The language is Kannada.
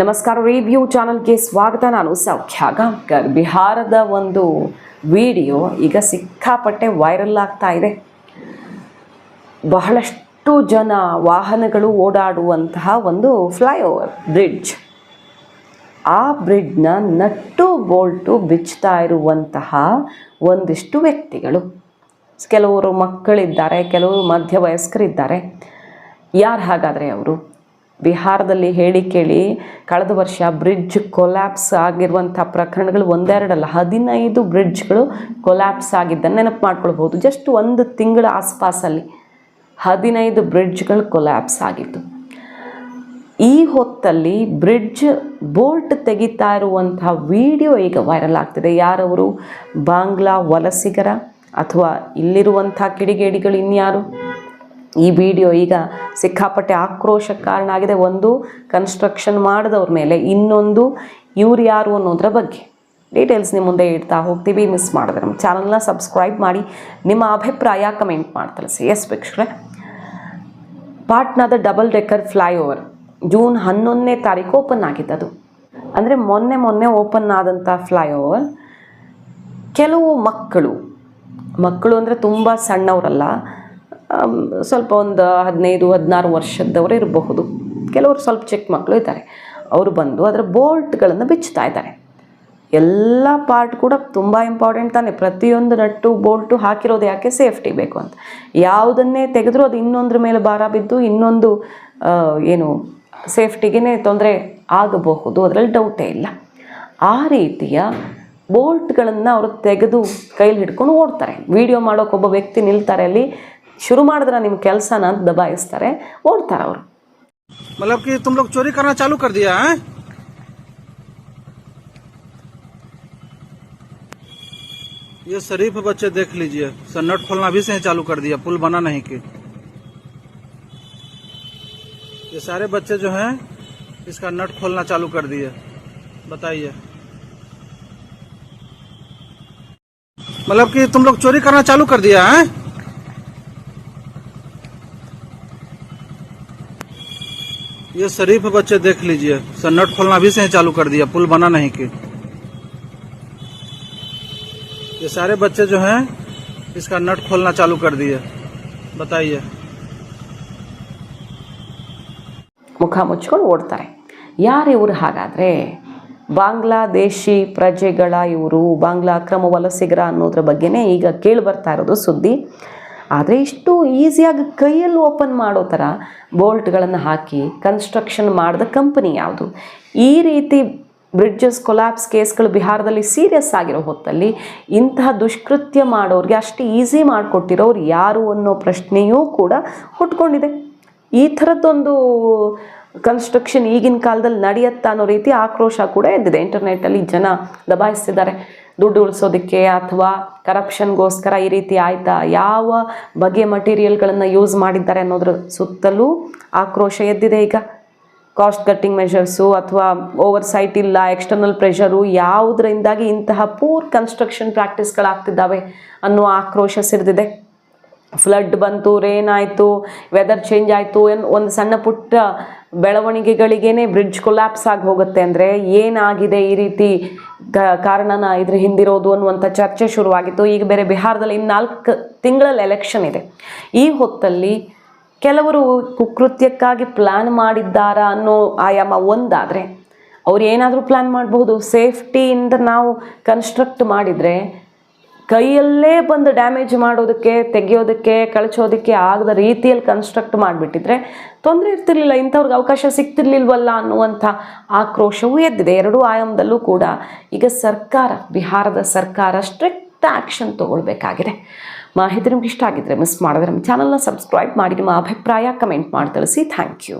ನಮಸ್ಕಾರ ರಿವ್ಯೂ ಚಾನಲ್ಗೆ ಸ್ವಾಗತ. ನಾನು ಸೌಖ್ಯ ಗಾಂಕರ್ ಬಿಹಾರದ ಒಂದು ವಿಡಿಯೋ ಈಗ ಸಿಕ್ಕಾಪಟ್ಟೆ ವೈರಲ್ ಆಗ್ತಾ ಇದೆ. ಬಹಳಷ್ಟು ಜನ ವಾಹನಗಳು ಓಡಾಡುವಂತಹ ಒಂದು ಫ್ಲೈಓವರ್ ಬ್ರಿಡ್ಜ್ ಆ ಬ್ರಿಡ್ಜ್ನ ನಟ್ಟು ಬೋಲ್ಟು ಬಿಚ್ಚುತ್ತಾ ಇರುವಂತಹ ಒಂದಿಷ್ಟು ವ್ಯಕ್ತಿಗಳು. ಕೆಲವರು ಮಕ್ಕಳಿದ್ದಾರೆ, ಕೆಲವರು ಮಧ್ಯವಯಸ್ಕರಿದ್ದಾರೆ. ಯಾರು ಹಾಗಾದರೆ ಅವರು? ಬಿಹಾರದಲ್ಲಿ ಹೇಳಿ ಕೇಳಿ, ಕಳೆದ ವರ್ಷ ಬ್ರಿಡ್ಜ್ ಕೊಲ್ಯಾಪ್ಸ್ ಆಗಿರುವಂಥ ಪ್ರಕರಣಗಳು ಒಂದೆರಡಲ್ಲ, ಹದಿನೈದು ಬ್ರಿಡ್ಜ್ಗಳು ಕೊಲ್ಯಾಪ್ಸ್ ಆಗಿದ್ದನ್ನು ನೆನಪು ಮಾಡ್ಕೊಳ್ಬೋದು ಜಸ್ಟ್ ಒಂದು ತಿಂಗಳ ಆಸ್ಪಾಸಲ್ಲಿ ಹದಿನೈದು ಬ್ರಿಡ್ಜ್ಗಳು ಕೊಲ್ಯಾಪ್ಸ್ ಆಗಿತ್ತು. ಈ ಹೊತ್ತಲ್ಲಿ ಬ್ರಿಡ್ಜ್ ಬೋಲ್ಟ್ ತೆಗಿತಾ ಇರುವಂಥ ವಿಡಿಯೋ ಈಗ ವೈರಲ್ ಆಗ್ತಿದೆ. ಯಾರವರು ಬಾಂಗ್ಲಾ ವಲಸಿಗರ ಅಥವಾ ಇಲ್ಲಿರುವಂಥ ಕಿಡಿಗೇಡಿಗಳು ಇನ್ಯಾರು? ಈ ವಿಡಿಯೋ ಈಗ ಸಿಕ್ಕಾಪಟ್ಟೆ ಆಕ್ರೋಶಕ್ಕೆ ಕಾರಣ ಆಗಿದೆ ಒಂದು ಕನ್ಸ್ಟ್ರಕ್ಷನ್ ಮಾಡಿದವ್ರ ಮೇಲೆ ಇನ್ನೊಂದು ಇವ್ರು ಯಾರು ಅನ್ನೋದ್ರ ಬಗ್ಗೆ ಡೀಟೇಲ್ಸ್ ನಿಮ್ಮ ಮುಂದೆ ಇಡ್ತಾ ಹೋಗ್ತೀವಿ. ಮಿಸ್ ಮಾಡಿದ್ರೆ ನಮ್ಮ ಚಾನಲ್ನ ಸಬ್ಸ್ಕ್ರೈಬ್ ಮಾಡಿ. ನಿಮ್ಮ ಅಭಿಪ್ರಾಯ ಕಮೆಂಟ್ ಮಾಡಿ ಸಿ ಎಸ್ ವೀಕ್ಷಕರೇ. ಪಾಟ್ನಾದ ಡಬಲ್ ಡೆಕ್ಕರ್ ಫ್ಲೈಓವರ್ ಜೂನ್ ಹನ್ನೊಂದನೇ ತಾರೀಕು ಓಪನ್ ಆಗಿದ್ದದು. ಅಂದರೆ ಮೊನ್ನೆ ಮೊನ್ನೆ ಓಪನ್ ಆದಂಥ ಫ್ಲೈಓವರ್ ಕೆಲವು ಮಕ್ಕಳು ಮಕ್ಕಳು ಅಂದರೆ ತುಂಬ ಸಣ್ಣವರಲ್ಲ ಸ್ವಲ್ಪ ಒಂದು ಹದಿನೈದು, ಹದಿನಾರು ವರ್ಷದವರು ಇರಬಹುದು. ಕೆಲವರು ಸ್ವಲ್ಪ ಚಿಕ್ಕ ಮಕ್ಕಳು ಇದ್ದಾರೆ. ಅವರು ಬಂದು ಅದರ ಬೋಲ್ಟ್ಗಳನ್ನು ಬಿಚ್ಚುತ್ತಾ ಇದ್ದಾರೆ. ಎಲ್ಲ ಪಾರ್ಟ್ ಕೂಡ ತುಂಬ ಇಂಪಾರ್ಟೆಂಟ್ ತಾನೆ. ಪ್ರತಿಯೊಂದು ನಟ್ಟು, ಬೋಲ್ಟು ಹಾಕಿರೋದು ಯಾಕೆ ಸೇಫ್ಟಿ ಬೇಕು ಅಂತ. ಯಾವುದನ್ನೇ ತೆಗೆದ್ರೂ ಅದು ಇನ್ನೊಂದ್ರ ಮೇಲೆ ಭಾರ ಬಿದ್ದು ಇನ್ನೊಂದು ಏನು ಸೇಫ್ಟಿಗೇ ತೊಂದರೆ ಆಗಬಹುದು. ಅದರಲ್ಲಿ ಡೌಟೇ ಇಲ್ಲ. ಆ ರೀತಿಯ ಬೋಲ್ಟ್ಗಳನ್ನು ಅವರು ತೆಗೆದು ಕೈಲಿ ಹಿಡ್ಕೊಂಡು ಓಡ್ತಾರೆ. ವಿಡಿಯೋ ಒಬ್ಬ ವ್ಯಕ್ತಿ ನಿಲ್ತಾರೆ ಅಲ್ಲಿ. ಶುರು ಮಾಡಿದ್ರೆ ನಿಮ್ಮ ಕೆಲಸನ ಅಂತ ದಬಾಯಿಸ್ತಾರೆ ಓಡ್ತಾರೆ ಅವರು मतलब कि तुम लोग चोरी करना चालू कर दिया है ये शरीफ बच्चे देख लीजिए सन्नट खोलना भी से ही चालू कर दिया पुल बना नहीं कि ये सारे बच्चे जो हैं इसका नट खोलना चालू कर दिए बताइए मतलब कि तुम लोग चोरी करना चालू कर दिया है ये शरीफ बच्चे देख लीजिए सन्नट खोलना भी से ही चालू कर दिया पुल बना नहीं कि ये सारे बच्चे जो हैं इसका नट खोलना चालू कर दिए बताइए ಮುಖ ಮುಚ್ಕೊಂಡು ಓಡ್ತಾರೆ ಯಾರು ಇವರು ಹಾಗಾದರೆ ಬಾಂಗ್ಲಾದೇಶಿ ಪ್ರಜೆಗಳ ಇವರು ಬಾಂಗ್ಲಾ ಅಕ್ರಮ ವಲಸಿಗರ ಅನ್ನೋದ್ರ ಬಗ್ಗೆನೇ ಈಗ ಕೇಳಿ ಬರ್ತಾ ಇರೋದು ಸುದ್ದಿ ಆದರೆ ಇಷ್ಟು ಈಸಿಯಾಗಿ ಕೈಯಲ್ಲಿ ಓಪನ್ ಮಾಡೋ ಥರ ಬೋಲ್ಟ್ಗಳನ್ನು ಹಾಕಿ ಕನ್ಸ್ಟ್ರಕ್ಷನ್ ಮಾಡಿದ ಕಂಪನಿ ಯಾವುದು? ಈ ರೀತಿ ಬ್ರಿಡ್ಜಸ್ ಕೊಲಾಪ್ಸ್ ಕೇಸ್ಗಳು ಬಿಹಾರದಲ್ಲಿ ಸೀರಿಯಸ್ ಆಗಿರೋ ಹೊತ್ತಲ್ಲಿ ಇಂತಹ ದುಷ್ಕೃತ್ಯ ಮಾಡೋರಿಗೆ ಅಷ್ಟು ಈಸಿ ಮಾಡಿಕೊಟ್ಟಿರೋರು ಯಾರು ಅನ್ನೋ ಪ್ರಶ್ನೆಯೂ ಕೂಡ ಹುಟ್ಕೊಂಡಿದೆ. ಈ ಥರದ್ದೊಂದು ಕನ್ಸ್ಟ್ರಕ್ಷನ್ ಈಗಿನ ಕಾಲದಲ್ಲಿ ನಡೆಯುತ್ತಾ ಅನ್ನೋ ರೀತಿ ಆಕ್ರೋಶ ಕೂಡ ಎದ್ದಿದೆ. ಇಂಟರ್ನೆಟ್ಟಲ್ಲಿ ಜನ ದಬಾಯಿಸ್ತಿದ್ದಾರೆ. ದುಡ್ಡು ಉಳಿಸೋದಕ್ಕೆ ಅಥವಾ ಕರಪ್ಷನ್ಗೋಸ್ಕರ ಈ ರೀತಿ ಆಯ್ತಾ? ಯಾವ ಬಗೆಯ ಮಟೀರಿಯಲ್ಗಳನ್ನು ಯೂಸ್ ಮಾಡಿದ್ದಾರೆ ಅನ್ನೋದ್ರ ಸುತ್ತಲೂ ಆಕ್ರೋಶ ಎದ್ದಿದೆ ಈಗ. ಕಾಸ್ಟ್ ಕಟ್ಟಿಂಗ್ ಮೆಷರ್ಸು ಅಥವಾ ಓವರ್ ಸೈಟ್ ಇಲ್ಲ ಎಕ್ಸ್ಟರ್ನಲ್ ಪ್ರೆಷರು ಯಾವುದರಿಂದಾಗಿ ಇಂತಹ ಪೂರ್ ಕನ್ಸ್ಟ್ರಕ್ಷನ್ ಪ್ರಾಕ್ಟೀಸ್ಗಳಾಗ್ತಿದ್ದಾವೆ ಅನ್ನೋ ಆಕ್ರೋಶ ಸಿಡಿದಿದೆ. ಫ್ಲಡ್ ಬಂತು ರೇನ್ ಆಯಿತು ವೆದರ್ ಚೇಂಜ್ ಆಯಿತು, ಏನು ಒಂದು ಸಣ್ಣ ಪುಟ್ಟ ಬೆಳವಣಿಗೆಗಳಿಗೇನೆ ಬ್ರಿಡ್ಜ್ ಕೊಲ್ಯಾಪ್ಸ್ ಆಗಿ ಹೋಗುತ್ತೆ ಅಂದರೆ ಏನಾಗಿದೆ ಈ ರೀತಿ ಕ- ಕಾರಣನ ಇದ್ರ ಹಿಂದಿರೋದು ಅನ್ನುವಂಥ ಚರ್ಚೆ ಶುರುವಾಗಿತ್ತು. ಈಗ ಬೇರೆ ಬಿಹಾರದಲ್ಲಿ ಇನ್ನು ನಾಲ್ಕು ತಿಂಗಳಲ್ಲಿ ಎಲೆಕ್ಷನ್ ಇದೆ. ಈ ಹೊತ್ತಲ್ಲಿ ಕೆಲವರು ಕುಕೃತ್ಯಕ್ಕಾಗಿ ಪ್ಲ್ಯಾನ್ ಮಾಡಿದ್ದಾರಾ ಅನ್ನೋ ಆಯಾಮ ಒಂದಾದರೆ ಅವ್ರು ಏನಾದರೂ ಪ್ಲ್ಯಾನ್ ಮಾಡಬಹುದು. ಸೇಫ್ಟಿಯಿಂದ ನಾವು ಕನ್ಸ್ಟ್ರಕ್ಟ್ ಮಾಡಿದರೆ ಕೈಯಲ್ಲೇ ಬಂದು ಡ್ಯಾಮೇಜ್ ಮಾಡೋದಕ್ಕೆ, ತೆಗೆಯೋದಕ್ಕೆ, ಕಳಚೋದಕ್ಕೆ ಆಗದ ರೀತಿಯಲ್ಲಿ ಕನ್ಸ್ಟ್ರಕ್ಟ್ ಮಾಡಿಬಿಟ್ಟಿದ್ರೆ ತೊಂದರೆ ಇರ್ತಿರ್ಲಿಲ್ಲ, ಇಂಥವ್ರಿಗೆ ಅವಕಾಶ ಸಿಗ್ತಿರ್ಲಿಲ್ವಲ್ಲ ಅನ್ನುವಂಥ ಆಕ್ರೋಶವೂ ಎದ್ದಿದೆ. ಎರಡೂ ಆಯಾಮದಲ್ಲೂ ಕೂಡ ಈಗ ಸರ್ಕಾರ, ಬಿಹಾರದ ಸರ್ಕಾರ ಸ್ಟ್ರಿಕ್ಟ್ ಆ್ಯಕ್ಷನ್ ತೊಗೊಳ್ಬೇಕಾಗಿದೆ. ಮಾಹಿತಿ ನಿಮ್ಗೆ ಇಷ್ಟ ಆಗಿದ್ರೆ ಮಿಸ್ ಮಾಡಿದ್ರೆ ನಮ್ಮ ಚಾನಲ್ನ ಸಬ್ಸ್ಕ್ರೈಬ್ ಮಾಡಿ, ನಿಮ್ಮ ಅಭಿಪ್ರಾಯ ಕಮೆಂಟ್ ಮಾಡಿ ತಿಳಿಸಿ. Thank you